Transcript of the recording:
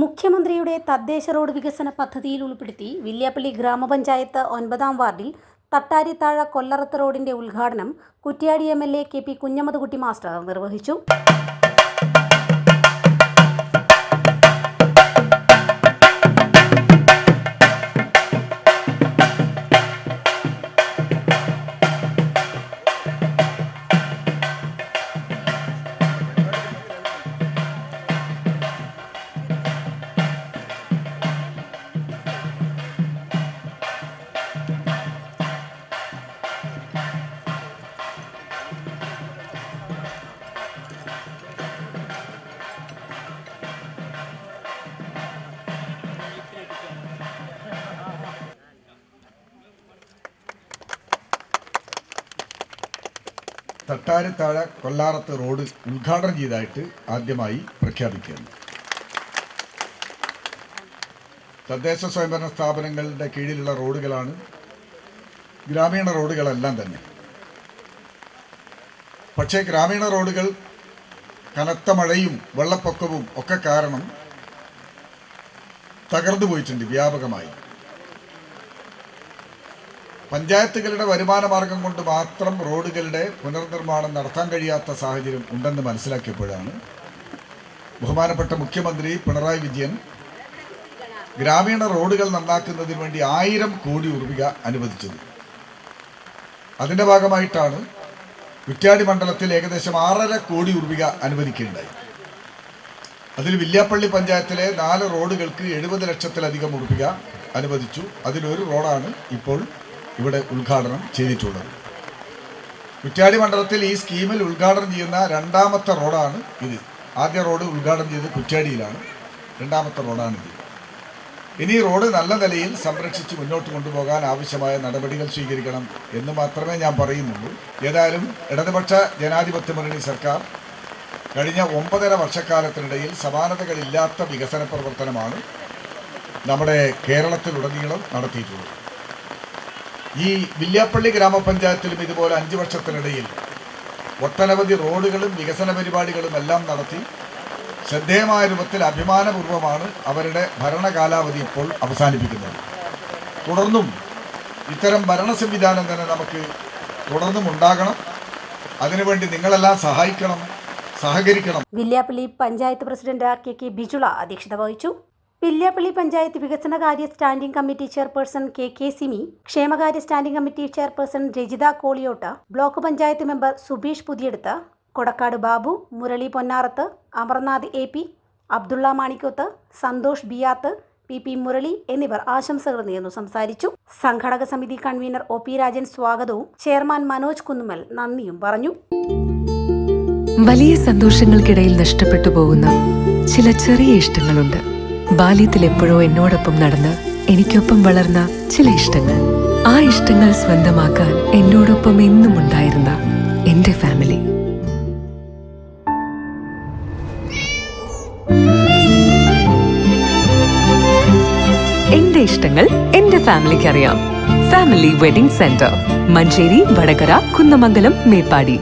മുഖ്യമന്ത്രിയുടെ തദ്ദേശ റോഡ് വികസന പദ്ധതിയിൽ ഉൾപ്പെടുത്തി വില്യാപ്പള്ളി ഗ്രാമപഞ്ചായത്ത് ഒൻപതാം വാർഡിൽ തട്ടാരിത്താഴ കൊല്ലറത്ത് റോഡിന്റെ ഉദ്ഘാടനം Kuttiadi M L A K P Kunhammadkutty master നിർവഹിച്ചു. തട്ടാരത്താഴ കൊല്ലാറത്ത് റോഡ് ഉദ്ഘാടനം ചെയ്തതായിട്ട് ആദ്യമായി പ്രഖ്യാപിക്കുകയാണ് തദ്ദേശ സ്വയംഭരണ സ്ഥാപനങ്ങളുടെ കീഴിലുള്ള റോഡുകളാണ് ഗ്രാമീണ റോഡുകളെല്ലാം തന്നെ. പക്ഷേ ഗ്രാമീണ റോഡുകൾ കനത്ത മഴയും വെള്ളപ്പൊക്കവും ഒക്കെ കാരണം തകർന്നു പോയിട്ടുണ്ട് വ്യാപകമായി. പഞ്ചായത്തുകളുടെ വരുമാന മാർഗം കൊണ്ട് മാത്രം റോഡുകളുടെ പുനർനിർമ്മാണം നടത്താൻ കഴിയാത്ത സാഹചര്യം ഉണ്ടെന്ന് മനസ്സിലാക്കിയപ്പോഴാണ് ബഹുമാനപ്പെട്ട മുഖ്യമന്ത്രി പിണറായി വിജയൻ ഗ്രാമീണ റോഡുകൾ നന്നാക്കുന്നതിന് വേണ്ടി ആയിരം കോടി രൂപ അനുവദിച്ചത്. അതിന്റെ ഭാഗമായിട്ടാണ് കുറ്റ്യാടി മണ്ഡലത്തിൽ ഏകദേശം ആറര കോടി രൂപ അനുവദിക്കുകയുണ്ടായി. അതിൽ വില്യാപ്പള്ളി പഞ്ചായത്തിലെ നാല് റോഡുകൾക്ക് എഴുപത് ലക്ഷത്തിലധികം രൂപ അനുവദിച്ചു. അതിലൊരു റോഡാണ് ഇപ്പോൾ ഇവിടെ ഉദ്ഘാടനം ചെയ്തിട്ടുള്ളത്. കുറ്റ്യാടി മണ്ഡലത്തിൽ ഈ സ്കീമിൽ ഉദ്ഘാടനം ചെയ്യുന്ന രണ്ടാമത്തെ റോഡാണ് ഇത്. ആദ്യ റോഡ് ഉദ്ഘാടനം ചെയ്തത് കുറ്റ്യാടിയിലാണ്. രണ്ടാമത്തെ റോഡാണ് ഇത്. ഇനി റോഡ് നല്ല നിലയിൽ സംരക്ഷിച്ച് മുന്നോട്ട് കൊണ്ടുപോകാൻ ആവശ്യമായ നടപടികൾ സ്വീകരിക്കണം എന്ന് മാത്രമേ ഞാൻ പറയുന്നുള്ളൂ. ഏതായാലും ഇടതുപക്ഷ ജനാധിപത്യ മുന്നണി സർക്കാർ കഴിഞ്ഞ ഒമ്പതര വർഷക്കാലത്തിനിടയിൽ സമാനതകളില്ലാത്ത വികസന പ്രവർത്തനമാണ് നമ്മുടെ കേരളത്തിലുടനീളം നടത്തിയിട്ടുള്ളത്. ഈ വില്യാപ്പള്ളി ഗ്രാമപഞ്ചായത്തിലും ഇതുപോലെ അഞ്ച് വർഷത്തിനിടയിൽ ഒട്ടനവധി റോഡുകളും വികസന പരിപാടികളും എല്ലാം നടത്തി ശ്രദ്ധേയമായ രൂപത്തിൽ അഭിമാനപൂർവമാണ് അവരുടെ ഭരണകാലാവധി ഇപ്പോൾ അവസാനിപ്പിക്കുന്നത്. തുടർന്നും ഇത്തരം ഭരണ സംവിധാനം തന്നെ നമുക്ക് തുടർന്നും ഉണ്ടാകണം. അതിനുവേണ്ടി നിങ്ങളെല്ലാം സഹായിക്കണം സഹകരിക്കണം. Villiappally panchayat president K K Bijula അധ്യക്ഷത വഹിച്ചു. വില്യാപ്പള്ളി പഞ്ചായത്ത് വികസനകാര്യ standing committee chairperson K K Simi ക്ഷേമകാര്യ standing committee chairperson Rajitha Koliyot block panchayat member Subeesh Puthiyeduth Kodakkad Babu Murali Ponnarath Amarnath A P Abdulla Manikkoth Santhosh Biyath P P Murali എന്നിവർ ആശംസകൾ നേർന്നു സംസാരിച്ചു. സംഘടക സമിതി convener O P Rajan സ്വാഗതവും chairman Manoj Kunnummal നന്ദിയും പറഞ്ഞു. വലിയ സന്തോഷങ്ങൾക്കിടയിൽ നഷ്ടപ്പെട്ടു പോകുന്ന ചില ചെറിയ ഇഷ്ടങ്ങളുണ്ട്. ബാല്യത്തിൽ എപ്പോഴോ എന്നോടൊപ്പം നടന്ന് എനിക്കൊപ്പം വളർന്ന ചില ഇഷ്ടങ്ങൾ. ആ ഇഷ്ടങ്ങൾ സ്വന്തമാക്കാൻ എന്നോടൊപ്പം എന്നും ഉണ്ടായിരുന്ന എന്റെ ഫാമിലി. എന്റെ ഇഷ്ടങ്ങൾ എന്റെ ഫാമിലിക്ക് അറിയാം family wedding centre. Manjeri Vadakara Kunnamangalam Meppadi.